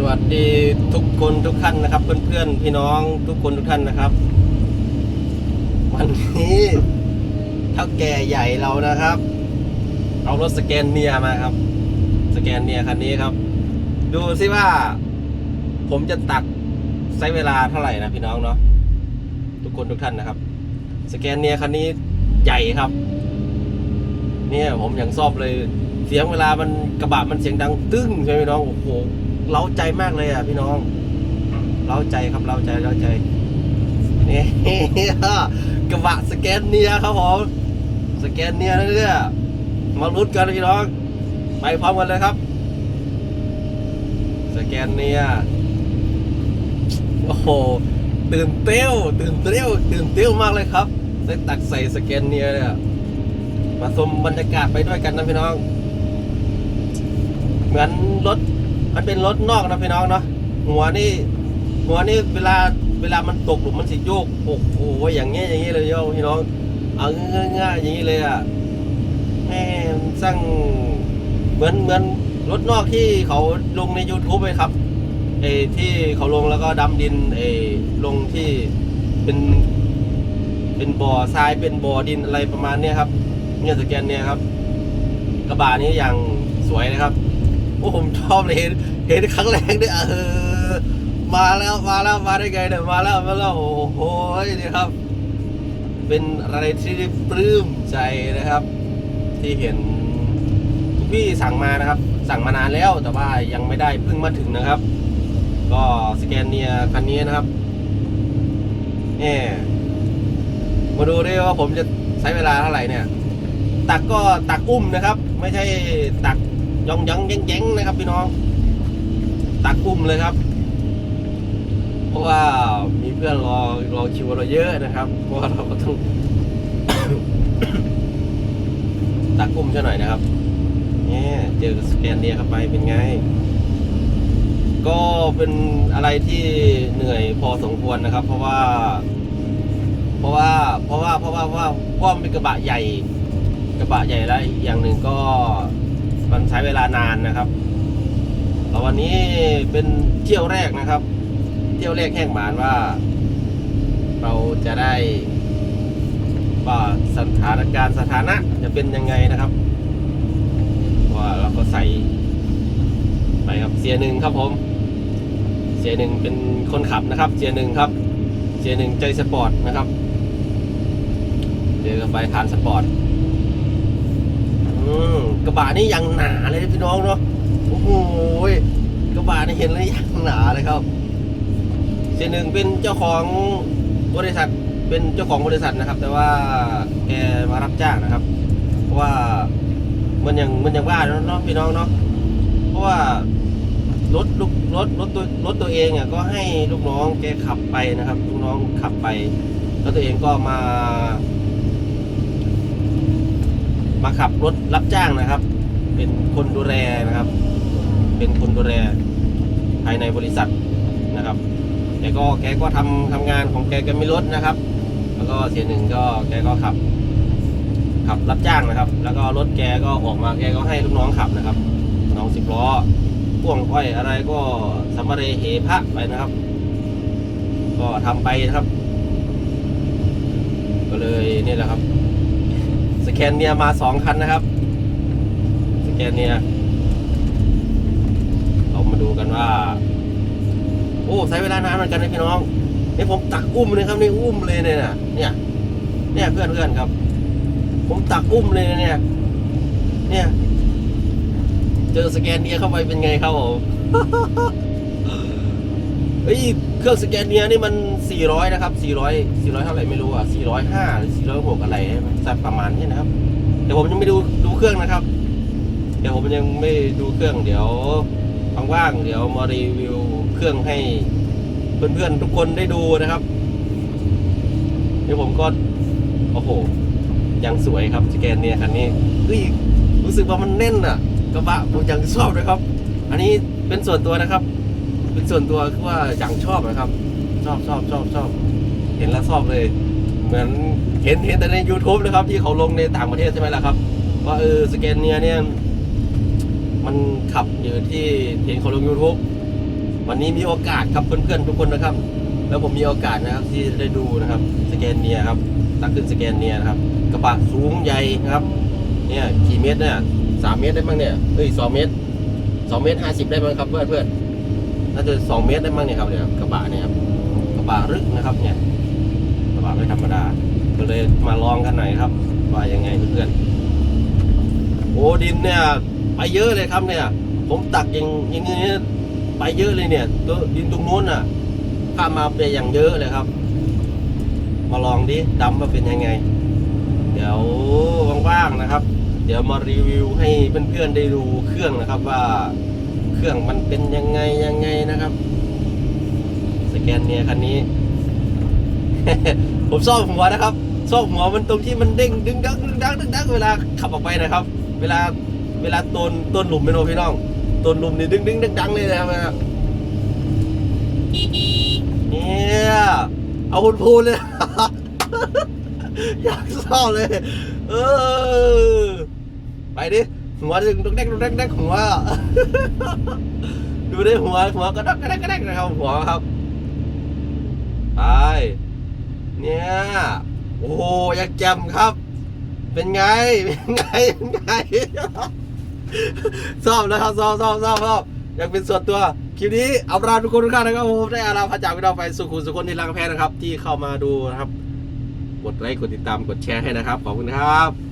สวัสดีทุกคนทุกท่านนะครับ เพื่อนๆพี่น้องทุกคนทุกท่านนะครับ วันนี้เท่าแก่ใหญ่เรานะครับ เอารถสแกนเนียมาครับ สแกนเนียคันนี้ครับ ดูซิว่า ผมจะตักใช้เวลาเท่าไหร่นะพี่น้องเนาะทุกคนทุกท่านนะครับ สแกนเนียคันนี้ใหญ่ครับ เนี่ยผมอย่างชอบเลยเสียงเวลามันกระบะมันเสียงดังตึ้งใช่ไหมพี่น้องโอ้โห เล้าใจมากเลยอะพี่น้องเล้าใจครับเล้าใจเล้าใจนี่กระบะสแกนเนียครับผมสแกนเนียนะเนี่ยมาลุ้นกันพี่น้อง ไปพร้อมกันเลยครับ สแกนเนียโอ้โหตื่นเต้วตื่นเต้วตื่นเต้วมากเลยครับได้ตักใส่สแกนเนียเนี่ยมาชมบรรยากาศไปด้วยกันนะพี่น้อง เหมือนรถ มันเป็นรถนอกนะพี่น้องเนาะหัวนี่หัวนี่เวลาเวลามันตกหลุมมันสิโยกโอ้โหอย่างเงี้ยอย่างเงี้ยเลยโยพี่น้องเอาง่ายๆอย่างนี้เลยอะแม่สร้างเหมือนเหมือนรถนอกที่เขาลงใน YouTube เลยครับเอที่เขาลงแล้วก็ดำดินเออลงที่เป็นเป็นบ่อทรายเป็นบ่อดินอะไรประมาณเนี้ยครับเนี่ยสแกนเนี่ยครับ กระบะนี้อย่างสวยนะครับ โอ้ผมชอบเลยเห็นเห็นครั้งแรกเนี่ยเออมาแล้วมาแล้วมาได้ไงเนี่ยมาแล้วมาแล้วโอ้โหนี่ครับ เป็นอะไรที่ปลื้มใจนะครับ ที่เห็นพี่สั่งมานะครับ สั่งมานานแล้วแต่ว่ายังไม่ได้เพิ่งมาถึงนะครับ ก็สแกนเนียคันนี้นะครับเนี่ยมาดูดิว่าผมจะใช้เวลาเท่าไหร่เนี่ย ตักก็ตักอุ้มนะครับ ไม่ใช่ตัก ย่องยังแย้งแย้งนะครับพี่น้องตักอุ้มเลยครับ เพราะว่ามีเพื่อนรอรอคิวเราเยอะนะครับ เพราะว่าเราก็ต้องตักอุ้มซะหน่อยนะครับเนี่ยเจอสแกนเนียเข้าไปเป็นไง ก็เป็นอะไรที่เหนื่อยพอสมควรนะครับ เพราะว่า เพราะว่าเพราะว่าเพราะว่าเพราะว่าเพราะว่ามันเป็นกระบะใหญ่กระบะใหญ่แล้วอย่างหนึ่งก็ มันใช้เวลานานนะครับแล้ววันนี้เป็นเที่ยวแรกนะครับ เที่ยวแรกแห่งหมานว่า เราจะได้ว่าสถานการณ์สถานะจะเป็นยังไงนะครับว่าเราก็ใส่ไปครับเสียหนึ่งครับผม เสียหนึ่งเป็นคนขับนะครับ เสียหนึ่งครับ เสียหนึ่งใจสปอร์ตนะครับเจอกันไปทานสปอร์ต กระบะนี่ยังหนาเลยพี่น้องเนาะโอ้โหกระบะนี่เห็นแล้วยังหนาเลยครับเสียหนึ่งเป็นเจ้าของบริษัทเป็นเจ้าของบริษัทนะครับ แต่ว่าแกมารับจ้างนะครับ เพราะว่ามันยังมันยังว่าเนาะพี่น้องเนาะเพราะว่ารถลูกรถรถตัวรถตัวเองอะก็ให้ลูกน้องแกขับไปนะครับลูกน้องขับไป แล้วตัวเองก็มา มาขับรถรับจ้างนะครับ เป็นคนดูแลนะครับ เป็นคนดูแลภายในบริษัทนะครับแกก็แกก็ทำทำงานของแกแกไม่ลดนะครับ แล้วก็เสียหนึ่งก็แกก็ขับ ขับรับจ้างนะครับ แล้วก็รถแกก็ออกมาแกก็ให้ลูกน้องขับนะครับน้องสิบล้อพ่วงอ้อยอะไรก็สัมมาเรเหพะไปนะครับ ก็ทำไปนะครับ ก็เลยนี่แหละครับ สแกนเนียมาสองคันนะครับ สแกนเนียเรามาดูกันว่า โอ้ใช้เวลานานเหมือนกันนะพี่น้องนี่ผมตักอุ้มเลยครับนี่อุ้มเลยเนี่ยเนี่ยเนี่ยเพื่อนเพื่อนครับ ผมตักอุ้มเลยเนี่ย เนี่ย เจอสแกนเนียเข้าไปเป็นไงครับผมเฮ้ย เครื่องสแกนเนียนี่มัน 400 นะครับ 400 400 เท่าไหร่ไม่รู้อะ 405 หรือ 406 อะไรสักประมาณนี้นะครับแต่ผมยังไม่ดูดูเครื่องนะครับ เดี๋ยวผมยังไม่ดูเครื่อง เดี๋ยวว่างๆเดี๋ยวมารีวิวเครื่องให้เพื่อนๆทุกคนได้ดูนะครับ เดี๋ยวผมก็ โอ้โห ยังสวยครับสแกนเนียคันนี้เฮ้ยรู้สึกว่ามันแน่นอะ กระบะผมยังชอบเลยครับ อันนี้เป็นส่วนตัวนะครับ เป็นส่วนตัวคือว่าอย่างชอบนะครับ ชอบชอบชอบชอบเห็นแล้วชอบเลย เหมือนเห็นเห็นแต่ใน YouTube นะครับ ที่เขาลงในต่างประเทศใช่ไหมล่ะครับ ว่าเออสแกนเนียเนี่ย มันขับอยู่ที่เห็นเขาลง YouTube วันนี้มีโอกาสครับเพื่อนๆทุกคนนะครับ แล้วผมมีโอกาสนะครับที่ได้ดูนะครับสแกนเนียครับตักขึ้นสแกนเนียนะครับกระบะสูงใหญ่นะครับ เนี่ยกี่เมตรเนี่ยสามเมตรได้มั้งเนี่ยเอ้ยสองเมตรสองเมตรห้าสิบได้มั้งครับเพื่อนเพื่อนๆ น่าจะสองเมตรได้มั้งเนี่ยครับเนี่ยกระบะเนี่ยครับกระบะรึกนะครับเนี่ยกระบะไม่ธรรมดาก็เลยมาลองกันหน่อยครับว่ายังไงเพื่อนโอ้ดินเนี่ยไปเยอะเลยครับเนี่ย ผมตักอย่างอย่างนี้ไปเยอะเลยเนี่ยตัวดินตรงนู้นอะข้ามาไปอย่างเยอะเลยครับ มาลองดิดำว่าเป็นยังไง เดี๋ยวว่างๆนะครับ เดี๋ยวมารีวิวให้เพื่อนๆได้ดูเครื่องนะครับว่า เครื่องมันเป็นยังไงยังไงนะครับ สแกนเนียคันนี้ ผมซ่อมหัวนะครับซ่อมหัวมันตรงที่มันเด้งดึงดังดึงดังดึงดังเวลาขับออกไปนะครับ เวลาเวลาต้นต้นหลุมไม่โนพี่น้องต้นหลุมนี่ดึงดึงดังดังเลยนะครับเนี่ยเอาคุณพูดเลยอยากเศร้าเลย เออ ไปดิ หัวดึงดกแดกดกแดกแดกหัว ดูดิหัวหัวกระดกกระแดกกระแดกนะครับหัวครับไปเนี่ยโอ้โหยากแจมครับ เป็นไงเป็นไงเป็นไงชอบนะครับชอบชอบชอบชอบอยากเป็นส่วนตัวคลิปนี้เอาลาทุกคนทุกท่านนะครับผมได้อาราพระจากพี่น้องไปสุขุมสุคนที่รักแพ้นะครับ ที่เข้ามาดูนะครับ กดไลค์กดติดตามกดแชร์ให้นะครับ ขอบคุณครับ